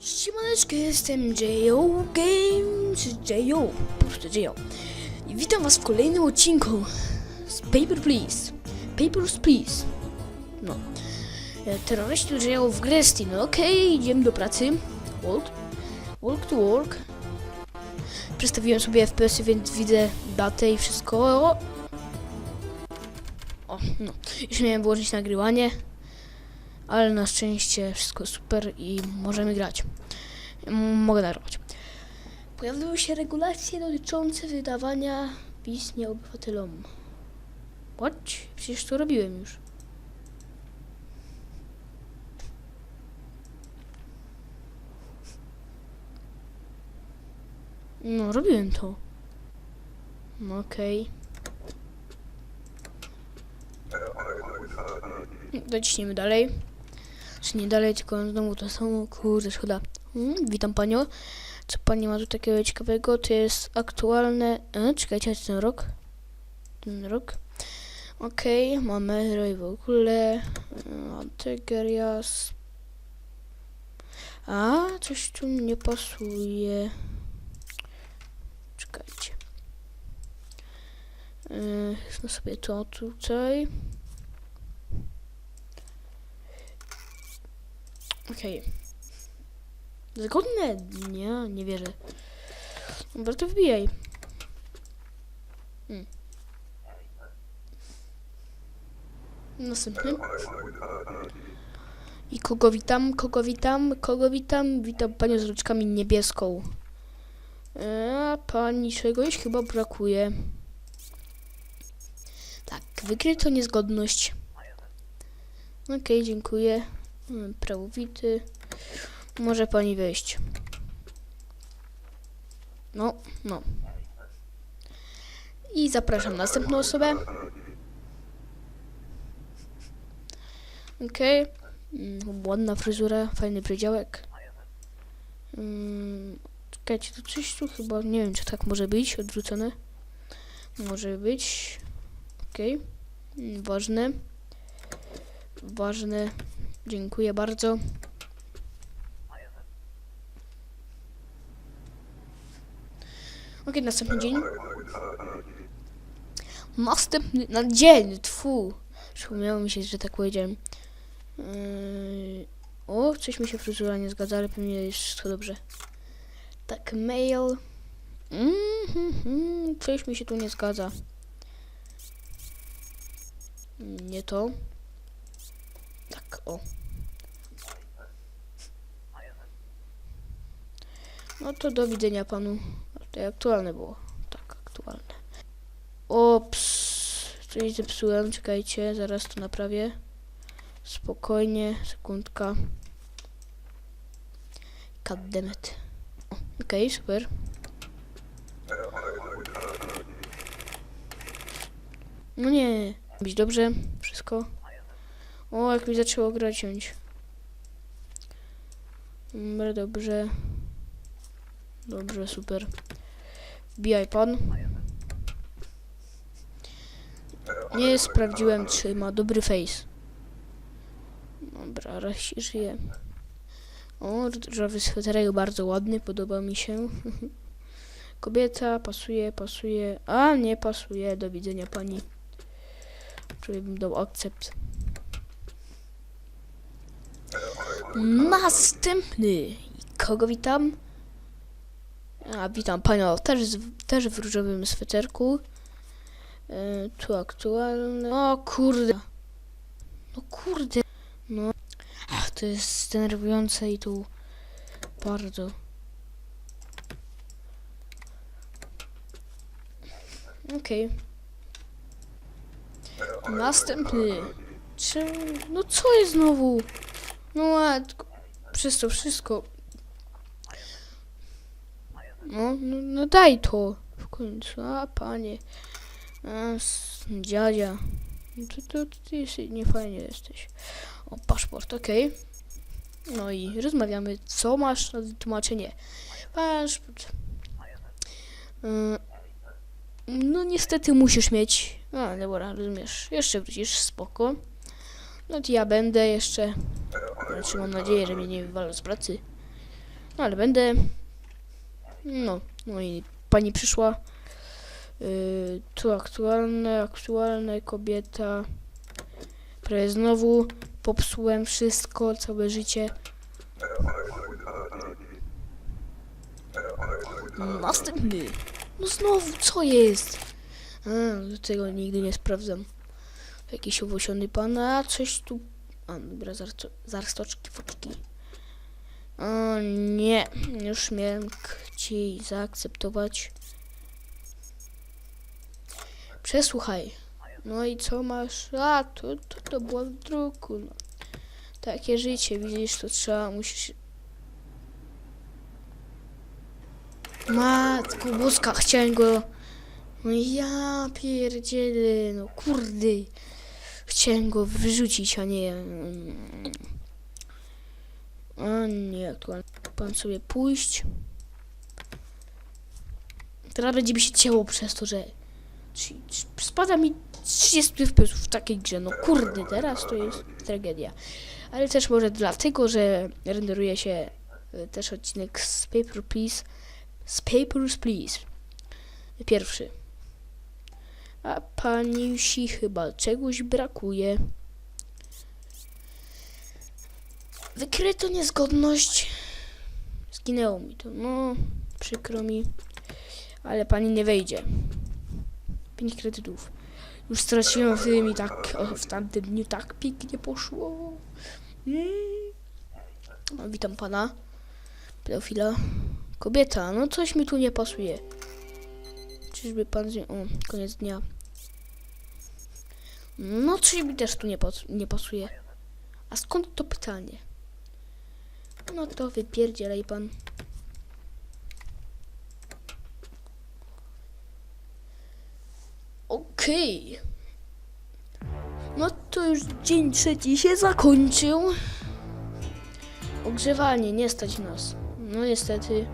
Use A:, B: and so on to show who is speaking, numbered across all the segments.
A: Siemaneczko, jestem J.O. Games, J.O. po prostu J.O. I witam was w kolejnym odcinku z Paper Please. Papers Please. No. E, Terroryści J.O. w Gresty. No okej, idziemy do pracy. Walk. Walk to work. Przedstawiłem sobie FPS-y, więc widzę datę i wszystko. O no. Już miałem włożyć nagrywanie ale na szczęście wszystko super i możemy grać. Mogę nagrywać. Pojawiły się regulacje dotyczące wydawania wiz nieobywatelom. What? Przecież to robiłem już. No, robiłem to. No, okej. Dociśniemy dalej. Czy nie dalej, tylko znowu to samo. Kurde, szkoda. Mm, witam panią. Co pani ma tu takiego ciekawego? To jest aktualne. E, czekajcie, ten rok. Ten rok. Okej, mamy roj w ogóle. E, Antegerias. A, coś tu nie pasuje. Czekajcie. Yy, sobie to tutaj. Okej. Zgodne? Nie, nie wierzę. Dobra, to wbijaj. Hmm. Następny. I kogo witam? Kogo witam? Kogo witam? Witam panią z rączkami niebieską. A pani czegoś chyba brakuje. Tak, wykryto niezgodność. Okej, dziękuję. Prawowity. Może pani wejść. No, no. I zapraszam następną osobę. Okej. Mm, Ładna fryzura, fajny przedziałek. Mm, Czekajcie, to coś tu chyba, nie wiem czy tak może być, odwrócone. Może być. Okej. Mm, Ważne. Ważne. Dziękuję bardzo. Okej, następny dzień. Następny na dzień, tfu. Przypomniało mi się, że tak powiedziałem. Yy, o, coś mi się fryzura nie zgadza, ale pewnie jest wszystko dobrze. Tak, mail. Mhm, coś mi się tu nie zgadza. Nie to. Tak, o. No to do widzenia panu. To aktualne było. Tak, aktualne. Ops. Coś zepsułem, czekajcie, zaraz to naprawię. Spokojnie, sekundka. Goddammit. Okej, super. No nie, być dobrze, wszystko. O, jak mi zaczęło grać ciąć. Dobra, dobrze. Dobrze, super. Wbijaj pan. Nie sprawdziłem, czy ma dobry face. Dobra, raz się żyje. O, różowy sweterek bardzo ładny, podoba mi się. Kobieta, pasuje, pasuje. A, nie pasuje, do widzenia pani. Czyli bym dał akcept. Następny. Kogo witam? A, witam panią też, też w różowym sweterku. E, tu aktualne. O kurde. No kurde. No. Ach, to jest denerwujące i tu bardzo. Okej. Następny. Czy... No co jest znowu? No matko. Przez to wszystko. No, no, no daj to. W końcu. A panie. A, dziadzia. No to, to, to ty jest, nie fajnie jesteś. O, paszport, okej. No i rozmawiamy. Co masz na wytłumaczenie? Paszport. Y, no niestety musisz mieć. A, dobra, rozumiesz. Jeszcze wrócisz, spoko. No to ja będę jeszcze. Znaczy mam nadzieję, że mnie nie wywalą z pracy. No ale będę. No, no i pani przyszła. Yy, tu aktualne, aktualne kobieta. Prawie znowu popsułem wszystko, całe życie. Następny. No znowu, co jest? A, tego nigdy nie sprawdzam. Jakiś owłosiony pan, a coś tu... A, dobra, zarstoczki, foczki. O nie, już miałem chcieć zaakceptować. Przesłuchaj. No i co masz? A, to, to, to było w druku, no. Takie życie, widzisz, to trzeba, musisz... Matko boska, chciałem go... No ja pierdzielę, no kurde. Chciałem go wyrzucić, a nie... A nie, aktualnie pan sobie pójść. Teraz będzie mi się ciało przez to, że spada mi 30 FPS w takiej grze. No kurde, teraz to jest tragedia. Ale też może dlatego, że renderuje się e, też odcinek z Paper Please. Z Papers, Please. Pierwszy. A pani si chyba czegoś brakuje. Wykryto niezgodność. Zginęło mi to. No, przykro mi. Ale pani nie wejdzie. 5 kredytów. Już straciłem w tym i tak o, w tamtym dniu tak pięknie poszło. Mm. No, witam pana. Pedofila. Kobieta, no coś mi tu nie pasuje. Czyżby pan z. O, koniec dnia. No coś mi też tu nie, pas nie pasuje. A skąd to pytanie? No to wypierdzielaj pan. Okej. No to już dzień trzeci się zakończył. Ogrzewanie, nie stać nas. No niestety.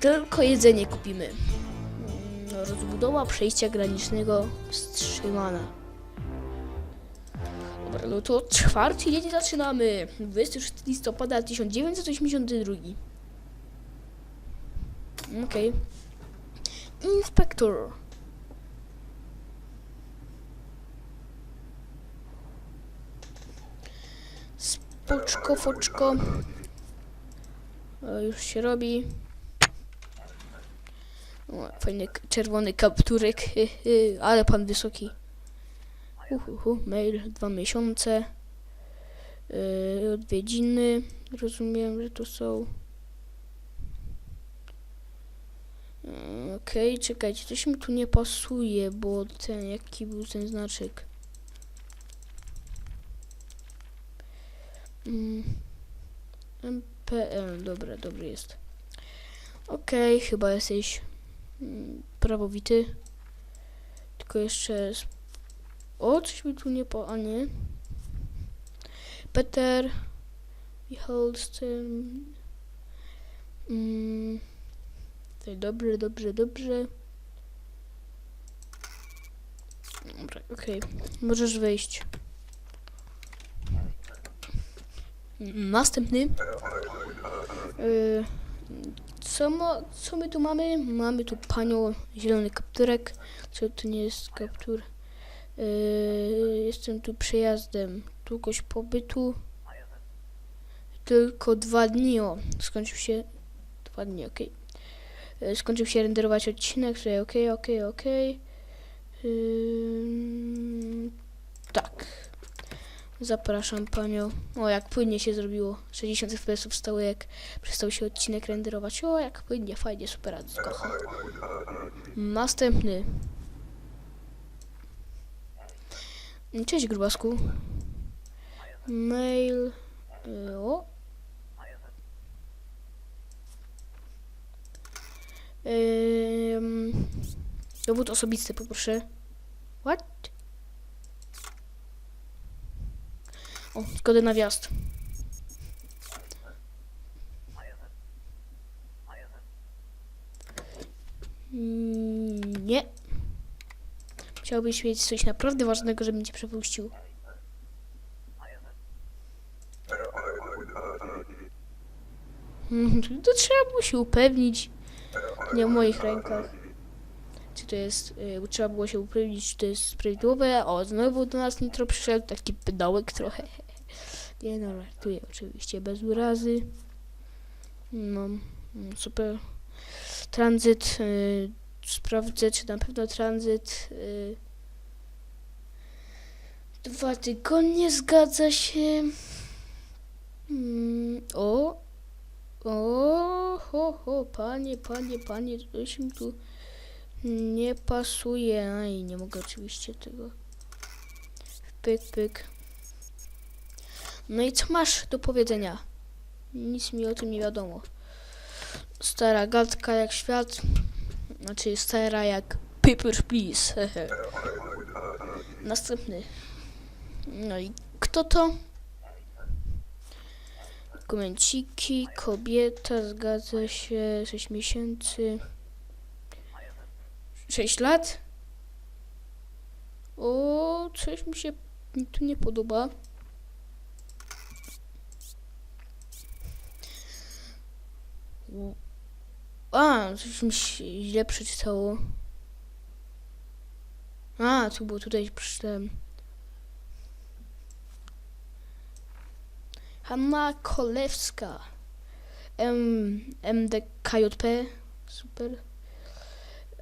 A: Tylko jedzenie kupimy. Mm, rozbudowa przejścia granicznego wstrzymana. Dobra, no to czwarty dzień zaczynamy. 26 listopada 1982. Okej. Inspektor. Spoczko, foczko. O, już się robi. O, fajny czerwony kapturek, ale pan wysoki. Uhuhu, mail, dwa miesiące. Yy, odwiedziny, rozumiem, że to są. Yy, Okej, czekajcie, coś mi tu nie pasuje, bo ten, jaki był ten znaczek? Mm. MPL, dobra, dobry jest. Okej, chyba jesteś mm, prawowity. Tylko jeszcze. O, coś mi tu nie po. A nie. Peter. Holsten. Mm. Dobrze, dobrze, dobrze. Dobra, okej. Możesz wejść. Następny. Yy, co, mo, co my tu mamy? Mamy tu panią zielony kapturek. Co to nie jest kaptur? Yy, jestem tu przejazdem. Długość pobytu. Tylko dwa dni. O, skończył się. Dwa dni, okej. Yy, Skończył się renderować odcinek. Tutaj okej, okej. Yy, Tak. Zapraszam panią. O, jak płynnie się zrobiło. 60 fps stało jak przestał się odcinek renderować. O, jak płynnie, fajnie, super, kocham. Następny. Cześć, grubasku. Mail. O. Ym, dowód osobisty, poproszę. What? O, zgodę na wjazd. Mm, Nie. Chciałbyś mieć coś naprawdę ważnego, żebym cię przepuścił. Mhm, To trzeba było się upewnić. Nie w moich rękach. Czy to jest. y, trzeba było się upewnić, czy to jest prawidłowe. O, znowu do nas nitro przyszedł. Taki pedołek trochę. Nie no, żartuję oczywiście, bez urazy. No, super. Tranzyt. Y, sprawdzę, czy na pewno tranzyt. Y, dwa tygodnie zgadza się. Mm, o, o, ho, ho, panie, panie, panie, coś mi tu nie pasuje. Aj, nie mogę oczywiście tego. Pyk, pyk. No i co masz do powiedzenia? Nic mi o tym nie wiadomo. Stara gadka jak świat. Znaczy stara jak Paper Please. Następny. No i kto to? Dokumenciki, kobieta, zgadza się, 6 miesięcy. 6 lat? O, coś mi się tu nie podoba. U- A, coś mi się źle przeczytało. A, tu było tutaj przeczytałem. Hanna Kolewska. M, MDKJP. Super.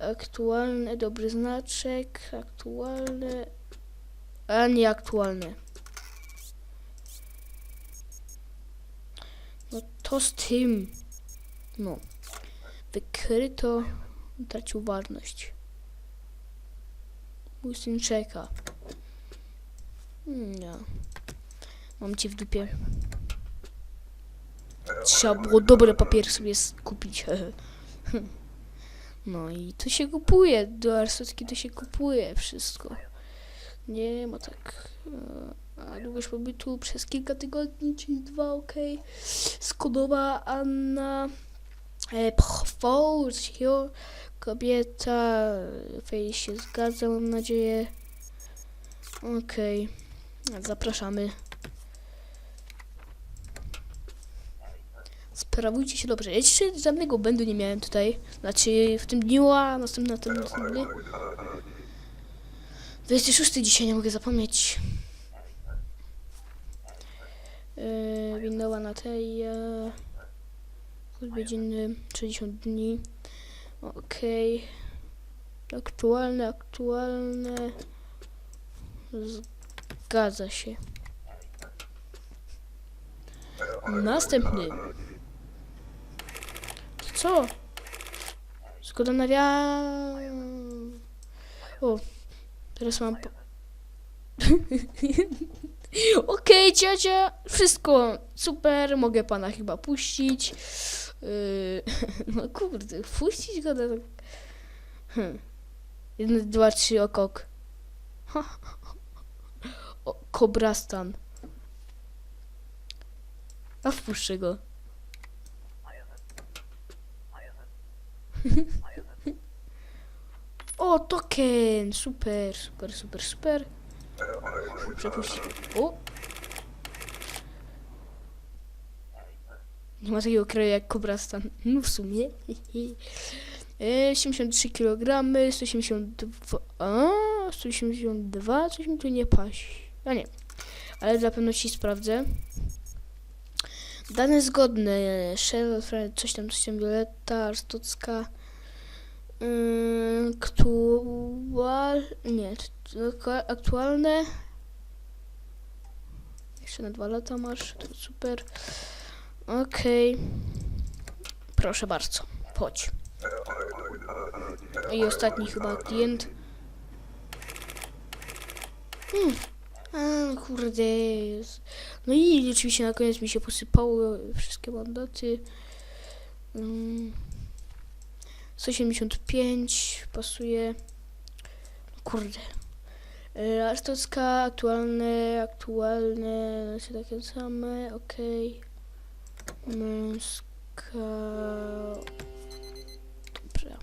A: Aktualne, dobry znaczek. Aktualne. A nie aktualne. No to z tym. No. Wykryto. Tracił wartość. Mój syn czeka. Nie. Mam cię w dupie. Trzeba było dobre papiery sobie kupić. No i to się kupuje. Do Arsotki to się kupuje wszystko. Nie ma tak. A długość pobytu przez kilka tygodni, czyli dwa, ok. Skodowa Anna. E, coś takiego. Kobieta. Fej się zgadza, mam nadzieję. Okej. Zapraszamy. Sprawujcie się dobrze. Ja jeszcze żadnego będu nie miałem tutaj. Znaczy w tym dniu, a następny na tym następny. 26 dzisiaj nie mogę zapomnieć. Yy, Windowa na tej. Yy, odwiedziny 60 dni. Okej. Aktualne, aktualne. Zgadza się. Następny. Co? Zgoda na wia... O, teraz mam... Okej, ciocia, wszystko super, mogę pana chyba puścić. Yy, no kurde, puścić go tak... Hmm. Jeden, dwa, trzy, okok. O, kobrastan. A wpuszczę go. O, token! Super, super, super, super. Przepuścić. O! Nie ma takiego kraju jak Kobrastan. No w sumie. E, 73 kg, 182. A, 182, coś mi tu nie pasi. A nie. Ale dla pewności sprawdzę. Dane zgodne. Shell, coś tam, coś tam, Violetta, Arstocka. Yy, aktual... Nie, aktualne. Jeszcze na dwa lata masz, to super. Okej. Proszę bardzo, chodź. I ostatni chyba klient. Hmm. A, kurde. Jest. No i oczywiście na koniec mi się posypały wszystkie mandaty. Mm. 175 pasuje. Kurde. E, Arstocka, aktualne, aktualne, znaczy takie same, okej. Męska. Dobrze.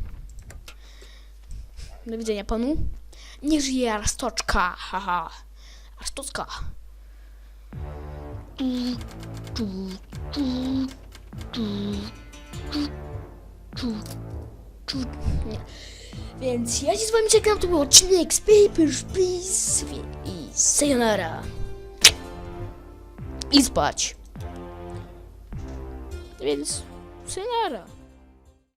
A: Do widzenia panu. Niech żyje Arstoczka, haha. Arstocka. Tu, tu, tu, tu. Nie. Więc ja się z wami czekam, to był odcinek z Papers, Please i sayonara. I spać. Więc sayonara.